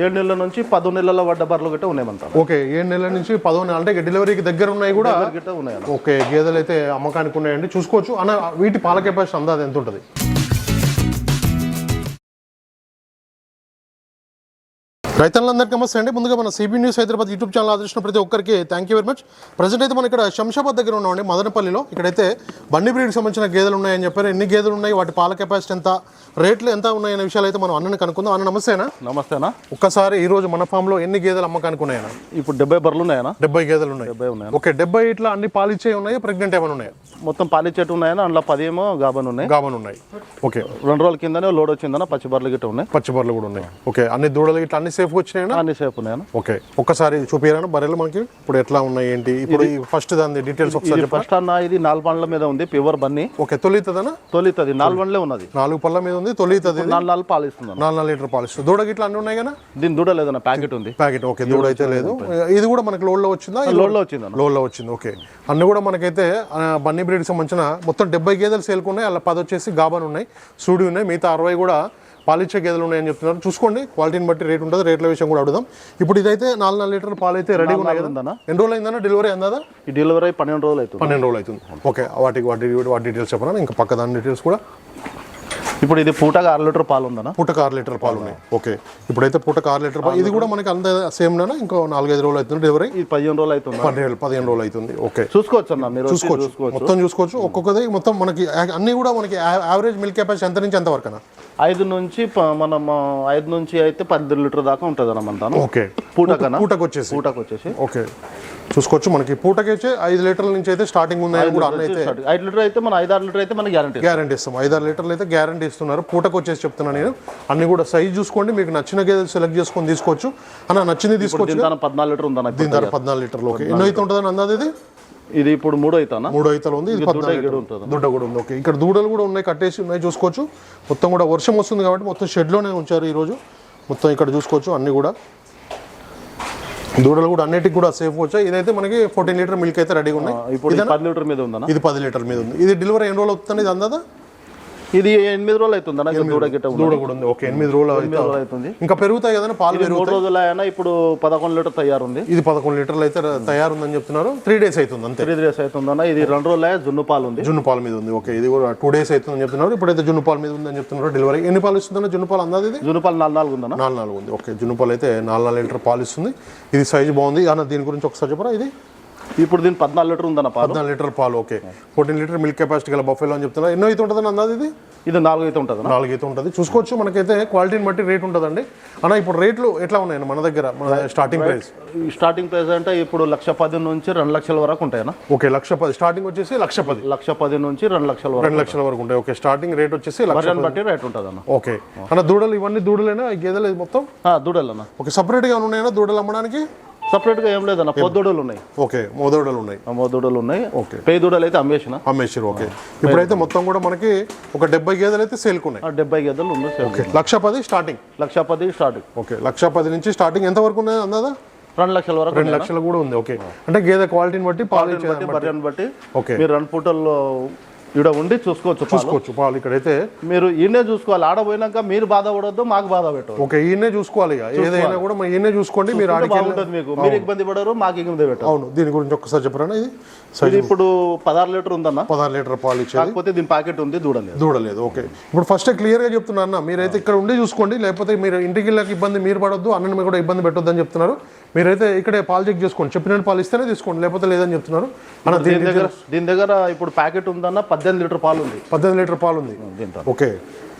ఏడు నెలల నుంచి పదో నెలల వడ్డ బర్రెలు గిట్ట ఉన్నాయమంటారు ఓకే ఏడు నెలల నుంచి పదో నెల అంటే డెలివరీకి దగ్గర ఉన్నాయి కూడా? గిట్ట ఉన్నాయన్న ఓకే గేదెలు అయితే అమ్మకానికి ఉన్నాయండి. చూసుకోవచ్చు. అన్న వీటి పాల కెపాసిటీ అందాది ఎంత ఉంటుంది రైతులందరికీ నమస్తే అండి. ముందుగా మన CB news Hyderabad YouTube channel ఆదరించిన ప్రతి ఒక్కరికి thank you very much present అయితే మనం ఇక్కడ శంషాబాద్ దగ్గర ఉన్నామండి మదనపల్లిలో. ఇక్కడైతే బండి బ్రీడ్కి సంబంధించిన గేదెలు ఉన్నాయని చెప్పారు. ఎన్ని గేదెలు ఉన్నాయి వాటి పాల కెపాసిటీ ఎంత రేట్లు ఎంత ఉన్నాయనే విషయాలు అయితే మనం అన్నని కనుక్కుందాం. అన్న నమస్తేనా నమస్తేనా ఒక్కసారి ఈ రోజు మన ఫామ్లో ఎన్ని గేదెలు అమ్మకానికి ఉన్నాయన్నా ఇప్పుడు డెబ్బై బర్రెలు ఉన్నాయనా డెబ్బై గేదెలు ఉన్నాయి. డెబ్బై ఉన్నాయి ఓకే డెబ్బై ఇట్లా అన్ని పాలిచ్చే ఉన్నాయి ప్రెగ్నెంట్ ఏమైనా ఉన్నాయా? మొత్తం పాలి చెట్టు ఉన్నాయని అందులో పది ఏమో గాబన్ ఉన్నాయి. గాబన్ ఉన్నాయి. ఓకే. రెండు రోజుల కిందనే లోడ్ వచ్చిందన్న పచ్చి బర్రెలు గిట్ట ఉన్నాయి. పచ్చి బర్రెలు కూడా ఉన్నాయి. ఓకే అన్ని దూడలు ఇట్లా అన్ని సేఫ్గా వచ్చినాయనా? అన్ని సేపు ఉన్నాయన్న. ఓకే. ఒక్కసారి చూపియారా బర్రెలు మనకి? ఇప్పుడు ఎట్లా ఉన్నాయి ఏంటి? ఇప్పుడు ఈ ఫస్ట్ దాని డీటెయిల్స్ ఒకసారి ఫస్ట్ అన్న ఇది నాలుగు పండ్ల మీద ఉంది ప్యూర్ బన్ని. ఓకే తొలితదనా? తొలితది నాలుగు పండ్లే ఉన్నది. నాలుగు పళ్ళ మీద ఉంది తొలితది నాలుగు నాలుగు పాలు ఇస్తుంది అన్న. నాలుగు నాలుగు లీటర్ పాలిస్తుంది. దూడ గిట్ల అన్ని ఉన్నాయి కదా? దీని దూడ లేదన్న ప్యాకెట్ ఉంది. ప్యాకెట్ ఓకే దూడ అయితే లేదు. ఇది కూడా మనకి లోడ్లో వచ్చిందా? లోడ్లో వచ్చిందన్న. లోడ్లో వచ్చింది ఓకే. అన్ని కూడా మనకైతే బన్నీ బ్రీడ్కి సంబంధించిన మొత్తం డెబ్బై గేదెలు సేల్కున్నాయి అలా పది వచ్చేసి గాబన్ ఉన్నాయి సూడి ఉన్నాయి మిగతా అరవై కూడా పాలిచ్చే గేదెలు ఉన్నాయని చెప్తున్నారు. చూసుకోండి క్వాలిటీని బట్టి రేట్ ఉంటుంది రేట్ల విషయం కూడా అడుగుదాం. ఇప్పుడు ఇదైతే నాలుగు నాలుగు లీటర్ల పాలు అయితే రెడీగా ఉన్నాయి కదా? ఉందన్న? ఎన్ని రోజులు అయిందన్నా? డెలివరీ అందా ఈ డెలివరీ పన్నెండు రోజులు అవుతుంది. పన్నెండు రోజులు అవుతుంది. ఓకే వాటికి వాటి వాటి డీటెయిల్స్ చెప్పనా? ఇంకా పక్క దాని డీటెయిల్స్ కూడా ఇప్పుడు ఇది పూటగా ఆరు లీటర్ పాలు ఉందన్న పూటకు ఆరు లీటర్ పాలు ఉన్నాయి ఓకే. ఇప్పుడైతే పూటకు ఆరు లీటర్ పాలు. ఇది కూడా మనకి అంత సేమ్ నేనా ఇంకో నాలుగైదు రోజులు అవుతుంది డెలివరీ? ఇది పదిహేను రోజులు అవుతుంది? పదిహేను పదిహేను రోజులు అవుతుంది. ఓకే. చూసుకోవచ్చు అన్న మీరు వచ్చి చూసుకోవచ్చు. మొత్తం చూసుకోవచ్చు. ఒక్కొక్కది మొత్తం మనకి అన్ని కూడా మనకి యావరేజ్ మిల్క్ కెపాసిటీ ఎంత నుంచి ఎంత వరకు అన్న ఐదు నుంచి మనం ఐదు నుంచి అయితే పది లీటర్ దాకా ఉంటుంది అన్న మన దాని. ఓకే. పూటకన్నా పూటకు వచ్చేసి. పూటకు వచ్చేసి. ఓకే. చూసుకోవచ్చు. మనకి పూటకి వచ్చి ఐదు లీటర్ల నుంచి అయితే స్టార్టింగ్ ఉన్నాయని కూడా అన్న అయితే. ఐదు లీటర్ అయితే మన ఐదు ఆరు లీటర్ అయితే మనకి గ్యారంటీ గ్యారంటీ ఇస్తాం. ఐదారు లీటర్లు అయితే గ్యారంటీ ఇస్తున్నారు. పూటకు వచ్చేసి చెప్తున్నాను నేను. అన్ని కూడా సైజ్ చూసుకోండి. మీకు నచ్చిన గేదెలు సెలెక్ట్ చేసుకొని తీసుకోవచ్చు. అన్న నచ్చింది తీసుకోవచ్చు దీని దాని పద్నాలుగు లీటర్ ఇప్పుడు. దీని ధర పద్నాలుగు లీటర్లు ఓకే. ఎన్నో అయితే ఉంటుందని అందాది ఇది? ఇది ఇప్పుడు మూడో అవుతానా మూడు అయితలు ఉంది. ఇది దుడ్డ కూడా ఉంది ఓకే. ఇక్కడ దూడలు కూడా ఉన్నాయి కట్టేసి ఉన్నాయి చూసుకోవచ్చు. మొత్తం కూడా వర్షం వస్తుంది కాబట్టి మొత్తం షెడ్లోనే ఉంచారు ఈరోజు. మొత్తం ఇక్కడ చూసుకోవచ్చు అన్ని కూడా. దూడలు కూడా అన్నిటికి కూడా సేఫ్ వచ్చాయి. ఇదైతే మనకి ఫోర్టీన్ లీటర్ మిల్క్ అయితే రెడీగా ఉన్నాయి. ఇప్పుడు పది లీటర్ మీద ఉందన్న? ఇది పది లీటర్ మీద ఉంది. ఇది డెలివరీ ఎన్ని రోజులు అవుతుంది ఇది అందాదా? ఇది ఎనిమిది రోజులు అవుతుందన్న ఇంకా దూడ గిట్ట. దూడ కూడా ఉంది. ఓకే ఎనిమిది రోజులు ఎనిమిది రోజులు అవుతుంది. ఇంకా పెరుగుతాయి కదా పాలు మూడు రోజులు అయినా ఇప్పుడు పదకొండు లీటర్ తయారుంది. ఇది పదకొండు లీటర్లు అయితే తయారుందని చెప్తున్నారు. త్రీ డేస్ అవుతుంది అంతే. త్రీ డేస్ అవుతుందన్న ఇది రెండు రోజులు జున్ను పాలు ఉంది జున్ను పాల మీద ఉంది. ఓకే ఇది కూడా టూ డేస్ అవుతుందని చెప్తున్నారు. ఇప్పుడైతే జున్ను పాల మీద ఉందని చెప్తున్నారు. డెలివరీ ఎన్ని పాలు ఇస్తుందన్న? జున్ను పాలు అందాది ఇది? జున్ను పాలు నాలుగు నాలుగు ఉందన్న. నాలుగు నాలుగు ఉంది. ఓకే జున్ను పాలు అయితే నాలుగు నాలుగు లీటర్ పాలు ఇస్తుంది. ఇది సైజ్ బాగుంది. అన్న దీని గురించి ఒకసారి చెప్పరా ఇది? ఇప్పుడు దీని పద్నాలుగు లీటర్ ఉందన్న పాలు. పద్నాలుగు లీటర్ పాలు okay. Fourteen litre milk capacity గల బఫెలో అని చెప్తున్నారు ఎన్నో అయితే ఉంటుందని అందాది ఇది? ఇది నాలుగు అయితే ఉంటుంది నాలుగు అయితే ఉంటుంది. చూసుకోవచ్చు మనకైతే క్వాలిటీని బట్టి రేట్ ఉంటుందండి. అన్న ఇప్పుడు రేట్లు ఎట్లా ఉన్నాయండి మన దగ్గర మన స్టార్టింగ్ ప్రైస్ ఈ స్టార్టింగ్ ప్రైస్ అంటే ఇప్పుడు లక్ష పది నుంచి రెండు లక్షల వరకు ఉంటాయన్న. ఓకే లక్ష పది. స్టార్టింగ్ వచ్చేసి లక్ష పది. లక్ష పది నుంచి రెండు లక్షల వరకు రెండు లక్షల వరకు ఉంటాయి. ఓకే స్టార్టింగ్ రేట్ వచ్చేసి లక్ష బర్రెని బట్టి రేట్ ఉంటుంది అన్న ఓకే. అన్న దూడలు ఇవన్నీ దూడలేనా? గేదెలు మొత్తం? దూడలన్న. ఓకే సపరేట్గా ఉన్నాయన్నా దూడలు అమ్మడానికి? సపరేట్గా ఏం లేదన్న పొద్దుడలు ఉన్నాయి ఓకే మోదూడలు ఉన్నాయి మోదూడలు ఉన్నాయి ఓకే. పే దూడలు అయితే అమ్మేసిన? అమ్మేసారు ఓకే. ఇప్పుడైతే మొత్తం కూడా మనకి ఒక డెబ్బై గేదెలు అయితే సేల్కున్నాయి. ఆ డెబ్బై గేదెలు ఉంది ఓకే లక్ష పది స్టార్టింగ్. లక్ష పది స్టార్ట్ ఓకే లక్ష పది నుంచి స్టార్టింగ్ ఎంత వరకు ఉన్నది అందాదా? రెండు లక్షల వరకు రెండు లక్షలు కూడా ఉంది ఓకే. అంటే గేదె క్వాలిటీని బట్టి పాలు బట్టి ఓకే. మీరు రెండు పూటల్లో ఇక్కడ ఉండి చూసుకోవచ్చు. చూసుకోవచ్చు పాలు ఇక్కడైతే. మీరు ఈయనే చూసుకోవాలి. ఆడ పోయినాక మీరు బాధపడొద్దు మాకు బాధ పెట్టదు ఓకే ఈయనే చూసుకోవాలి ఇక. ఏదైనా కూడా ఈయనే చూసుకోండి మీరు బాగుంటుంది మీకు. మీరు ఇబ్బంది పడరు మాకు ఇబ్బంది పెట్టరు. అవును దీని గురించి ఒక్కసారి చెప్పరా ఇది? ఇప్పుడు పదహారు లీటర్ ఉందన్న. పదహారు లీటర్ పాలు ఇచ్చేది. కాకపోతే దీని ప్యాకెట్ ఉంది దూడలేదు. దూడలేదు ఓకే. ఇప్పుడు ఫస్ట్ క్లియర్గా చెప్తున్నా అన్న మీరైతే ఇక్కడ ఉండి చూసుకోండి లేకపోతే మీరు ఇంటికి వెళ్ళక ఇబ్బంది మీరు పడొద్దు అన్నని కూడా ఇబ్బంది పెట్టొద్దు అని చెప్తున్నారు. మీరైతే ఇక్కడే పాలు చెక్ చేసుకోండి. చెప్పిన పాలు ఇస్తేనే తీసుకోండి. లేకపోతే లేదని చెప్తున్నారు. అన్న దీని దగ్గర దీని దగ్గర ఇప్పుడు ప్యాకెట్ ఉందన్న పద్దెనిమిది లీటర్ పాలు ఉంది పద్దెనిమిది లీటర్ పాలు ఉంది ఓకే.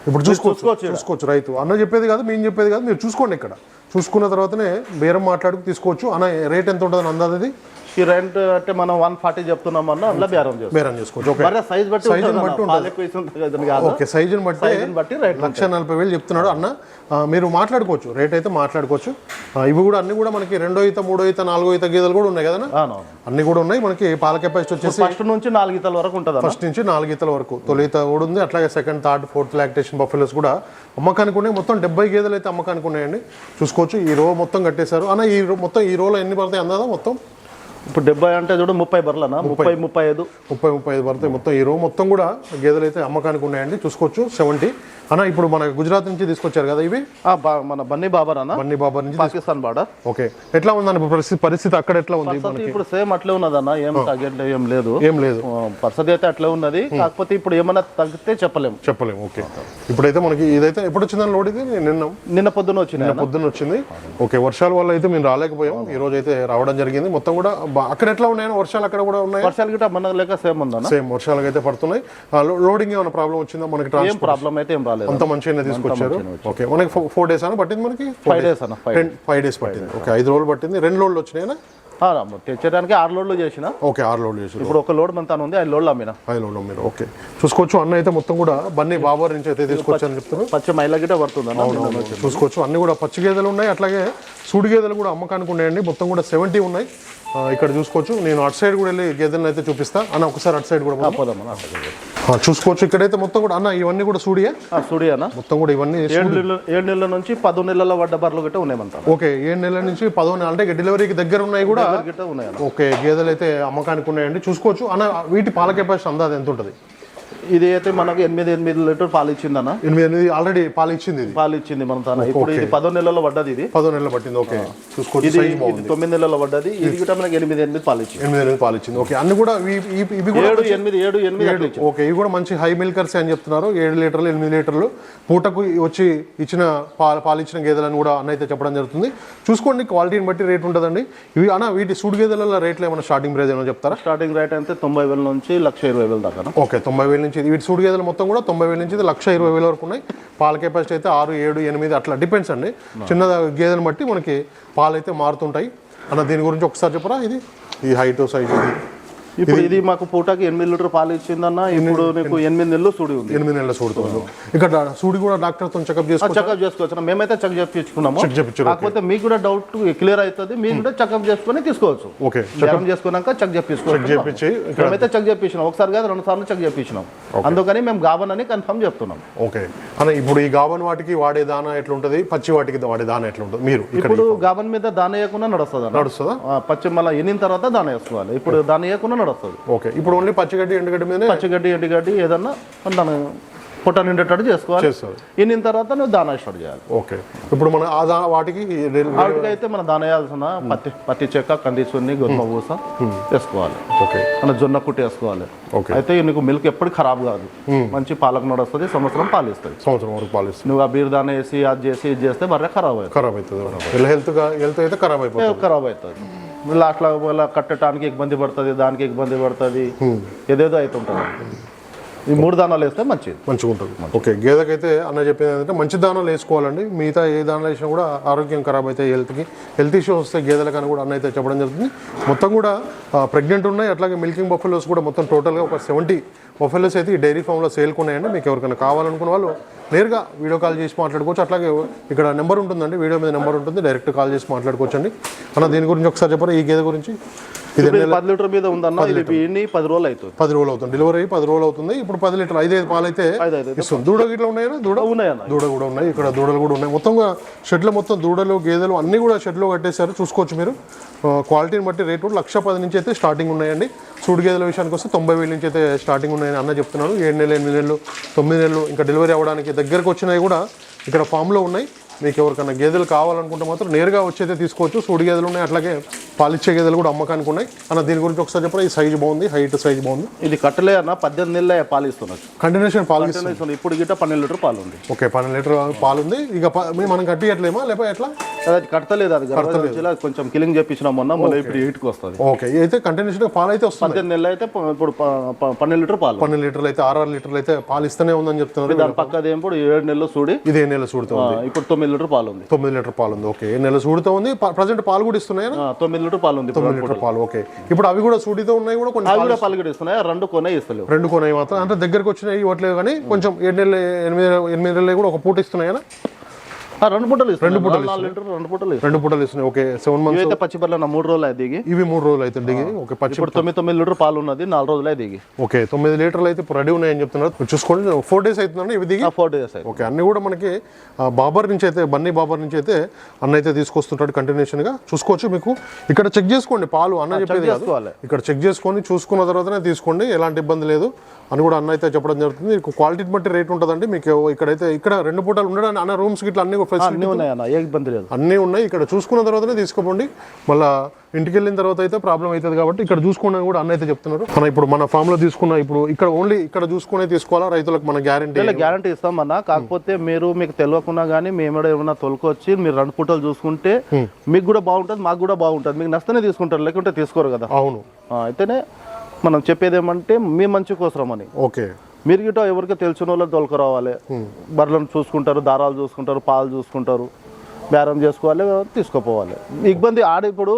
ఇప్పుడు చూసుకోవచ్చు. చూసుకోవచ్చు రైతు అన్న చెప్పేది కాదు మేము చెప్పేది కాదు మీరు చూసుకోండి ఇక్కడ. చూసుకున్న తర్వాతనే బేరం మాట్లాడుకు తీసుకోవచ్చు. అన్న రేట్ ఎంత ఉంటుందని అందాది ఈ రెంట్ అంటే మనం వన్ ఫార్టీ చెప్తున్నాం అన్న అందులో బేరం బేరం చేసుకోవచ్చు. సైజ్ బట్టి ఉంటుంది. బట్టి ఓకే బట్టి బట్టి లక్ష నలభై వేలు చెప్తున్నాడు అన్న. మీరు మాట్లాడుకోవచ్చు. రేట్ అయితే మాట్లాడుకోవచ్చు. ఇవి కూడా అన్ని కూడా మనకి రెండో ఈత మూడో ఈత నాలుగో ఈత గేదెలు కూడా ఉన్నాయి కదా అన్ని కూడా ఉన్నాయి. మనకి పాల కెపాసిటీ వచ్చేసి ఫస్ట్ నుంచి నాలుగు ఈతల వరకు ఉంటుంది ఫస్ట్ నుంచి నాలుగు ఈతల వరకు. తొలి ఈత కూడా ఉంది. అట్లాగే second third fourth lactation buffaloes కూడా అమ్మకానికి ఉన్నాయి. మొత్తం డెబ్బై గేదెలు అయితే అమ్మకానికి ఉన్నాయండి. చూసుకోవచ్చు. ఈ రో మొత్తం కట్టేశారు. అన్న ఈ రో మొత్తం ఈ రోలో ఎన్ని పడతాయి? అందాదా మొత్తం? ఇప్పుడు డెబ్బై అంటే చూడు ముప్పై బర్లనా ముప్పై. ముప్పై ఐదు. ముప్పై ముప్పై ఐదు పడతాయి మొత్తం ఈ రో మొత్తం కూడా గేదెలు అయితే అమ్మకానికి ఉన్నాయండి. చూసుకోవచ్చు. సెవెంటీ. అన్న ఇప్పుడు మన గుజరాత్ నుంచి తీసుకొచ్చారు కదా ఇవి? మన బన్నీ బాబర్ అన్న బన్నీ బాబా నుంచి పాకిస్తాన్ బార్డర్ ఓకే. ఎట్లా ఇప్పుడు పరిస్థితి పరిస్థితి అక్కడ ఎట్లా ఉంది ఇప్పుడు సేమ్ అట్లే ఉన్నదన్న. ఏం తగ్గట్లేదు ఏం లేదు. ఏం లేదు. పరిస్థితి అయితే అట్లే ఉన్నది. కాకపోతే ఇప్పుడు ఏమన్నా తగ్గితే చెప్పలేము. చెప్పలేము. ఓకే. ఇప్పుడైతే మనకి ఇదైతే ఎప్పుడు వచ్చిందని లోడ్ ఇది? నిన్న. నిన్న పొద్దున వచ్చినాయి అన్న. పొద్దున్న వచ్చింది. ఓకే. వర్షాల వల్ల అయితే మేము రాలేకపోయాం. ఈ రోజు అయితే రావడం జరిగింది. మొత్తం కూడా అక్కడ ఎట్లా ఉన్నాయని వర్షాలు అక్కడ కూడా ఉన్నాయి? వర్షాలు గిట్ట మన లేక సేమ్ ఉందన్న సేమ్ వర్షాలు అయితే పడుతున్నాయి. లోడింగ్ ఏమైనా ప్రాబ్లం వచ్చిందా? మనకి ఏం ట్రాన్స్పోర్ట్ ప్రాబ్లం అయితే ఏం రాలేదు. అంత మంచిగానే తీసుకొచ్చారు. ఓకే మనకి ఫోర్ డేస్ అని పట్టింది మనకి? ఫైవ్ డేస్ అన్న ఫైవ్ డేస్ పట్టింది. ఓకే ఐదు రోజులు పట్టింది. రెండు లోడ్లు వచ్చినాయినా? ఆ, తెచ్చడానికి ఆరు లోడ్లు చేసిన? ఓకే ఆరు లోడ్లు చేసి ఇప్పుడు ఒక లోడ్ మన తను ఉంది ఐదు లోడ్లు అమ్మిన? ఐదు లోడ్లు మీరు ఓకే. చూసుకోవచ్చు అన్న అయితే మొత్తం కూడా బన్నీ బాబర్ నుంచి అయితే తీసుకొచ్చారని చెప్తున్నారు. పచ్చి మైల గిట్ట పడుతుంది నుంచి. చూసుకోవచ్చు అన్ని కూడా పచ్చి గేదెలు ఉన్నాయి అట్లాగే సూడి గేదెలు కూడా అమ్మకానికి ఉన్నాయండి. మొత్తం కూడా సెవెంటీ ఉన్నాయి. ఇక్కడ చూసుకోవచ్చు. నేను అటు సైడ్ కూడా వెళ్ళి గేదెలను అయితే చూపిస్తా. అన్న ఒకసారి అటు సైడ్ కూడా పోదాం. చూసుకోవచ్చు. ఇక్కడైతే మొత్తం కూడా అన్న ఇవన్నీ కూడా సూడియే? ఆ, సుడి అన్న. మొత్తం కూడా ఇవన్నీ ఏడు నెలల నుంచి పదో నెలల వడ్డ బర్రెలు గిట్ట ఉన్నాయమంట ఓకే ఏడు నెలల నుంచి పదో నెల అంటే డెలివరీకి దగ్గర ఉన్నాయి కూడా. ఉన్నాయి ఓకే గేదెలు అయితే అమ్మకానికి ఉన్నాయండి. చూసుకోవచ్చు. అన్న వీటి పాల కెపాసిటీ అందాది ఎంత ఉంటుంది ఇది అయితే మనకు ఎనిమిది ఎనిమిది లీటర్ పాలు ఇచ్చింది అన్న ఎనిమిది ఎనిమిది ఆల్రెడీ పాలు ఇచ్చింది ఇది. పాలు ఇచ్చింది మన తన. ఇప్పుడు ఇది పదో నెలల పడ్డది ఇది. పదో నెలలు పట్టింది ఓకే. చూసుకోవచ్చు ఇది తొమ్మిది నెలల పడ్డది. ఇది గిట్ట మనకి ఎనిమిది ఎనిమిది పాలు ఇచ్చింది. ఎనిమిది ఎనిమిది పాలు ఇచ్చింది ఓకే. అన్ని కూడా ఇవి- కూడా ఏడు ఎనిమిది ఏడు ఎనిమిది ఓకే. ఇవి కూడా మంచి హై మిల్కర్స్ అని చెప్తున్నారు. ఏడు లీటర్లు ఎనిమిది లీటర్లు. పూటకు వచ్చి ఇచ్చిన పాలు పాలు ఇచ్చిన గేదెలను కూడా అన్న అయితే చెప్పడం జరుగుతుంది. చూసుకోండి క్వాలిటీని బట్టి రేట్ ఉంటుందండి. ఇవి అన్న వీటి సూడి గేదెల రేట్లు ఏమైనా స్టార్టింగ్ ప్రైస్ ఏమైనా చెప్తారా? స్టార్టింగ్ రేట్ అయితే తొంభై వేల నుంచి లక్ష ఇరవై వేల దాకా ఓకే తొంభై వేల నుంచి వీటి సూడు గేదెలు మొత్తం కూడా తొంభై వేల నుంచి లక్ష ఇరవై వేల వరకు ఉన్నాయి. పాల కెపాసిటీ అయితే ఆరు ఏడు ఎనిమిది అట్లా డిపెండ్స్ అండి. చిన్న గేదెని బట్టి మనకి పాలు అయితే మారుతుంటాయి. అన్న దీని గురించి ఒకసారి చెప్పరా ఇది? ఈ హైట్ సైజ్ ఇప్పుడు ఇది మాకు పూటకి ఎనిమిది లీటర్ పాలు ఇచ్చిందన్న ఇప్పుడు నీకు ఎనిమిది నెలలు సుడి ఉంది. ఎనిమిది నెలల సూడుతుంది ఇక్కడ సూడి కూడా డాక్టర్తో చెకప్ చేసుకోవచ్చు? చెకప్ చేసుకోవచ్చు మేమైతే చెక్ చేయించుకున్నాము చెక్ చేయించారు కాకపోతే మీకు కూడా డౌట్ క్లియర్ అవుతుంది మీరు కూడా చెకప్ చేసుకొని తీసుకోవచ్చు. ఓకే చెకప్ చేసుకున్నాక చెక్ చేపించుకోవచ్చు. చేపించి మేమైతే చెక్ చేపించినాం. ఒకసారి కాదు రెండు సార్లు చెక్ చేపించినాం. అందుకని మేము గాబన్ అని కన్ఫర్మ్ చెప్తున్నాం. ఓకే. అన్న ఇప్పుడు ఈ గాబన్ వాటికి వాడే దానా ఎట్లుంటది? పచ్చి వాటికి వాడే దానా ఎట్లుంటుంది? మీరు ఇప్పుడు గాబన్ మీద దాన వేయకుండా నడుస్తుంది. నడుస్తుందా పచ్చి మళ్ళీ ఎన్నిన తర్వాత దాన వేసుకోవాలి. ఇప్పుడు దాన వేయకుండా నడుస్తుంది ఓకే. ఇప్పుడు ఓన్లీ పచ్చిగడ్డి ఎండుగడ్డి మీదనే పచ్చిగడ్డి ఎండుగడ్డి ఏదన్నా దాని పొట్ట నిండేటట్టు చేసుకోవాలి. ఎన్నిన తర్వాత నువ్వు దాన స్టార్ట్ చేయాలి. ఓకే. ఇప్పుడు మన ఆ దా వాటికి వాటికి అయితే మనం దాన వేయాల్సిన పత్తి పత్తి చెక్క కందిచున్ని గోధుమ పూస వేసుకోవాలి. ఓకే. మన జొన్న కుట్టి వేసుకోవాలి. ఓకే. అయితే నీకు మిల్క్ ఎప్పుడు ఖరాబ్ కాదు. మంచి పాలకు నడుస్తుంది సంవత్సరం పాలు ఇస్తుంది. సంవత్సరం వరకు పాలిస్తుంది నువ్వు ఆ బీర్ దాన వేసి అది చేసి ఇది చేస్తే బర్రె ఖరాబ్ అవుతుంది. ఖరాబ్ అవుతుంది హెల్త్ హెల్త్ అయితే ఖరాబ్ అయిపోతుంది. ఖరాబ్ అవుతుంది. లాస్ట్లో మళ్ళీ కట్టడానికి ఇబ్బంది పడుతుంది దానికి ఇబ్బంది పడుతుంది ఏదేదో అవుతుంటుంది ఈ మూడు దానాలు వేస్తే మంచిది. మంచిగా ఉంటుంది. ఓకే గేదెకైతే అన్న చెప్పేది ఏంటంటే మంచి దానాలు వేసుకోవాలండి. మిగతా ఏ దానాలు వేసినా కూడా ఆరోగ్యం ఖరాబ్ అయితే హెల్త్కి హెల్త్ ఇష్యూస్ వస్తే గేదెలకని కూడా అన్న అయితే చెప్పడం జరుగుతుంది. మొత్తం కూడా ప్రెగ్నెంట్ ఉన్నాయి. అట్లాగే మిల్కింగ్ బఫెలోస్ కూడా మొత్తం టోటల్గా ఒక సెవెంటీ బఫెలోస్ అయితే ఈ డైరీ ఫామ్లో సేల్కి ఉన్నాయండి మీకు ఎవరికైనా కావాలనుకున్న వాళ్ళు నేరుగా వీడియో కాల్ చేసి మాట్లాడుకోవచ్చు. అట్లాగే ఇక్కడ నెంబర్ ఉంటుందండి. వీడియో మీద నెంబర్ ఉంటుంది. డైరెక్ట్ కాల్ చేసి మాట్లాడుకోవచ్చు అండి అన్న దీని గురించి ఒకసారి చెప్పరా? ఈ గేదె గురించి? ఇది పది లీటర్ మీద ఉందన్న ఇది ఇన్ని పది రోజులు అవుతుంది. పది రోజులు అవుతుంది. డెలివరీ అయ్యి పది రోజులు అవుతుంది. ఇప్పుడు పది లీటర్ ఐదు ఐదు పాలు అయితే ఇస్తుంది. దూడ గిట్ల ఉన్నాయా? దూడ? ఉన్నాయన్న. దూడ కూడా ఉన్నాయి. ఇక్కడ దూడలు కూడా ఉన్నాయి. మొత్తంగా షెడ్లో మొత్తం దూడలు గేదెలు అన్నీ కూడా షెడ్లో కట్టేశారు. చూసుకోవచ్చు మీరు. క్వాలిటీని బట్టి రేట్ కూడా లక్ష పది నుంచి అయితే స్టార్టింగ్ ఉన్నాయండి. సూడి గేదెల విషయానికి వస్తే తొంభై వేల నుంచి అయితే స్టార్టింగ్ ఉన్నాయని అన్న చెప్తున్నాను ఏడు నెలలు ఎనిమిది నెలలు తొమ్మిది నెలలు ఇంకా డెలివరీ అవ్వడానికి దగ్గరకు వచ్చినాయి కూడా ఇక్కడ ఫామ్లో ఉన్నాయి. మీకు ఎవరికైనా గేదెలు కావాలనుకుంటే మాత్రం నేరుగా వచ్చి అయితే తీసుకోవచ్చు. సూడి గేదెలు ఉన్నాయి అట్లాగే పాలిచ్చే గేదెలు కూడా అమ్మకానికి ఉన్నాయి. అన్న దీని గురించి ఒకసారి చెప్పరా? ఈ సైజ్ బాగుంది హైట్ సైజ్ బాగుంది? ఇది కట్టలే అన్న పద్దెనిమిది నెలలే పాలు ఇస్తున్నారు. కంటిన్యూషన్ పాలు. ఇప్పుడు గిట్ట పన్నెండు లీటర్ పాలు ఉంది. ఓకే పన్నెండు లీటర్ పాలు ఉంది. ఇక మనం కట్టియట్లేమా? లేకపోతే ఎట్లా? అది కట్టలేదు అది వచ్చేలా కొంచెం కిలింగ్ చేపించినాం మొన్న మళ్ళీ ఇప్పుడు ఎయిట్కి వస్తుంది. ఓకే. అయితే కంటిన్యూషన్ పాలు అయితే వస్తుంది. పద్దెనిమిది నెలలు అయితే ఇప్పుడు పన్నెండు లీటర్ పాలు. పన్నెండు లీటర్లు అయితే ఆరు ఆరు లీటర్లు అయితే పాలు ఇస్తూనే ఉందని చెప్తున్నారు. దాని పక్కది ఏం ఇప్పుడు ఏడు నెలలు చూడి ఇదే నెల సూడుతో ఆ, ఇప్పుడు తొమ్మిది లీటర్ పాలు ఉంది. తొమ్మిది లీటర్ పాలు ఉంది. ఓకే. ఏ నెల సూడుతో ఉంది. ప్రజెంట్ పాలు కూడా ఇస్తున్నాయి? తొమ్మిది లీటర్ పాలు ఉంది. తొమ్మిది లీటర్ పాలు. ఓకే. ఇప్పుడు అవి కూడా సూడితో ఉన్నాయి కూడా కొన్ని కూడా పాలు కూడా ఇస్తున్నాయి? రెండు కొనే ఇస్తలేవు. రెండు కొనాయి మాత్రం. అంటే దగ్గరకు వచ్చినాయి ఇవ్వట్లేదు కానీ కొంచెం ఏడు నెలలు ఎనిమిది ఎనిమిది నెలలు కూడా ఒక పూట ఇస్తున్నాయనా ఆ, రెండు పూటలు రెండు పూటలు రెండు పూటలు రెండు పూటలు ఇస్తున్నాయి ఓకే సెవెన్ మంత్స్ ఇవైతే పచ్చి బర్రెలు నా మూడు రోజులు దిగి. ఇవి మూడు రోజులు అయితే దిగి. ఓకే పచ్చి తొమ్మిది తొమ్మిది లీటర్ పాలు ఉన్నది నాలుగు రోజులే దిగి. ఓకే తొమ్మిది లీటర్లు అయితే రెడీ ఉన్నాయని చెప్తున్నారు. చూసుకోండి ఫోర్ డేస్ అవుతుందండి ఇవి దిగి. ఫోర్ డేస్ అయితే ఓకే అన్ని కూడా మనకి బాబర్ నుంచి అయితే బన్నీ బాబర్ నుంచి అయితే అన్న అయితే తీసుకొస్తుంటాడు కంటిన్యూషన్గా. చూసుకోవచ్చు మీకు. ఇక్కడ చెక్ చేసుకోండి పాలు అన్న చెప్పేది ఇక్కడ చెక్ చేసుకొని చూసుకున్న తర్వాతనే తీసుకోండి ఎలాంటి ఇబ్బంది లేదు. అని కూడా అన్న అయితే చెప్పడం జరుగుతుంది. క్వాలిటీ బట్టి రేట్ ఉంటుందండి. మీకు ఇక్కడైతే ఇక్కడ రెండు పూటలు ఉండడానికి అన్న రూమ్స్ గిట్ల అన్ని అన్నీ ఉన్నాయి అన్న ఏ ఇబ్బంది లేదు. అన్నీ ఉన్నాయి. ఇక్కడ చూసుకున్న తర్వాతనే తీసుకోపోండి. మళ్ళీ ఇంటికి వెళ్ళిన తర్వాత అయితే ప్రాబ్లం అవుతుంది కాబట్టి ఇక్కడ చూసుకున్నా కూడా అన్న అయితే చెప్తున్నారు. మన ఇప్పుడు మన ఫామ్లో తీసుకున్న ఇప్పుడు ఇక్కడ ఓన్లీ ఇక్కడ చూసుకునే తీసుకోవాలా? రైతులకు మన గ్యారంటీ గ్యారంటీ ఇస్తాం అన్న కాకపోతే మీరు మీకు తెలియకున్నా కానీ మేము ఏమైనా తొలకొచ్చి మీరు రెండు పూటలు చూసుకుంటే మీకు కూడా బాగుంటుంది మాకు కూడా బాగుంటుంది. మీకు నష్టనే తీసుకుంటారు లేకుంటే తీసుకోరు కదా. అవును. అయితేనే మనం చెప్పేది ఏమంటే మీ మంచి కోసరం అని ఓకే. మీరు గిట్ట ఎవరికి తెలిసిన వాళ్ళు తోలుకురావాలి. బర్రెలను చూసుకుంటారు దారాలు చూసుకుంటారు పాలు చూసుకుంటారు బేరం చేసుకోవాలి తీసుకుపోవాలి. ఇబ్బంది ఆడ ఇప్పుడు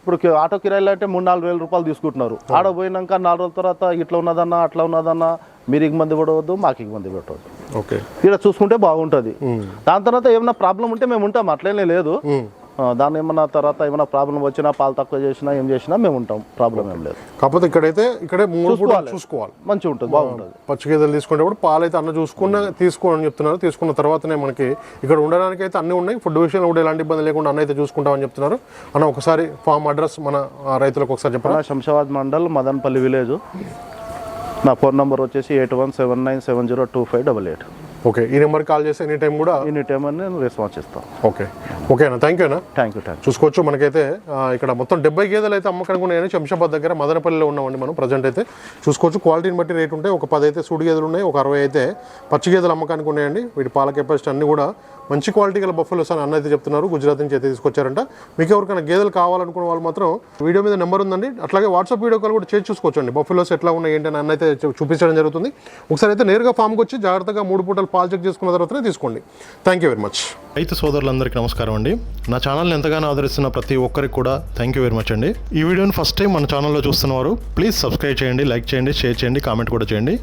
ఇప్పుడు ఆటో కిరాయిలు అంటే మూడు నాలుగు వేల రూపాయలు తీసుకుంటున్నారు. ఆడ పోయినాక నాలుగు రోజుల తర్వాత ఇట్లా ఉన్నదన్నా అట్లా ఉన్నదన్నా మీరు ఇబ్బంది పడవద్దు మాకు ఇబ్బంది పెట్టవద్దు. ఓకే. ఇక్కడ చూసుకుంటే బాగుంటుంది. దాని తర్వాత ఏమైనా ప్రాబ్లం ఉంటే మేము ఉంటాం అట్లనే లేదు. దాని ఏమన్నా తర్వాత ఏమైనా ప్రాబ్లం వచ్చినా పాలు తక్కువ చేసినా ఏం చేసినా మేము ఉంటాం. ప్రాబ్లం ఏం లేదు. కాకపోతే ఇక్కడైతే ఇక్కడే మూడు కూడా చూసుకోవాలి. మంచిగా ఉంటుంది బాగుంటుంది. పచ్చి గేదెలు తీసుకునేటప్పుడు పాలు అయితే అన్న చూసుకున్న తీసుకోని చెప్తున్నారు. తీసుకున్న తర్వాతనే మనకి ఇక్కడ ఉండడానికి అయితే అన్ని ఉన్నాయి. ఫుడ్ విషయంలో కూడా ఎలాంటి ఇబ్బంది లేకుండా అన్న అయితే చూసుకుంటామని చెప్తున్నారు. అన్న ఒకసారి ఫామ్ అడ్రస్ మన రైతులకు ఒకసారి చెప్పరా? నా శంషాబాద్ మండల్ మదన్పల్లి విలేజ్ నా ఫోన్ నంబర్ వచ్చేసి eight one seven nine seven zero two five double eight okay ఈ నెంబర్కి కాల్ చేస్తే ఎనీ టైం కూడా ఎనీ టైం అని నేను రెస్పాన్స్ ఇస్తాను ఓకే ఓకే అన్న థ్యాంక్ యూ అన్న థ్యాంక్ యూ థ్యాంక్ చూసుకోవచ్చు. మనకైతే ఇక్కడ మొత్తం డెబ్బై గేదెలు అయితే అమ్మకానికి ఉన్నాయని శంషాబాద్ దగ్గర మదనపల్లిలో ఉన్నామండి మనం ప్రజెంట్ అయితే. చూసుకోవచ్చు. క్వాలిటీని బట్టి రేట్ ఉంటాయి ఒక పది అయితే సూడి గేదెలు ఉన్నాయి ఒక అరవై అయితే పచ్చి గేదెలు అమ్మకానికి ఉన్నాయండి. వీటి పాల కెపాసిటీ అన్ని కూడా మంచి క్వాలిటీ గల బఫెలోస్ అని అన్న అయితే చెప్తున్నారు. గుజరాత్ నుంచి అయితే తీసుకొచ్చారంట. మీకు ఎవరికైనా గేదెలు కావాలనుకున్న వాళ్ళు మాత్రం వీడియో మీద నెంబర్ ఉందండి. అట్లాగే వాట్సాప్ వీడియో కాల్ కూడా చేసి చూసుకోవచ్చండి. బఫెలోస్ ఎట్లా ఉన్నాయి ఏంటి అని అన్న అయితే చూపించడం జరుగుతుంది. ఒకసారి అయితే నేరుగా ఫామ్కి వచ్చి జాగ్రత్తగా మూడు పూటలు పాలు చెక్ చేసుకున్న తర్వాతనే తీసుకోండి. థ్యాంక్ యూ వెరీ మచ్ రైతు సోదరులందరికీ నమస్కారం అండి. నా ఛానల్ని ఎంతగానో ఆదరిస్తున్న ప్రతి ఒక్కరికి కూడా థ్యాంక్ యూ వెరీ మచ్ అండి. ఈ వీడియోని ఫస్ట్ టైం మన ఛానల్లో చూస్తున్నవారు ప్లీజ్ సబ్స్క్రైబ్ చేయండి లైక్ చేయండి షేర్ చేయండి కామెంట్ కూడా చేయండి.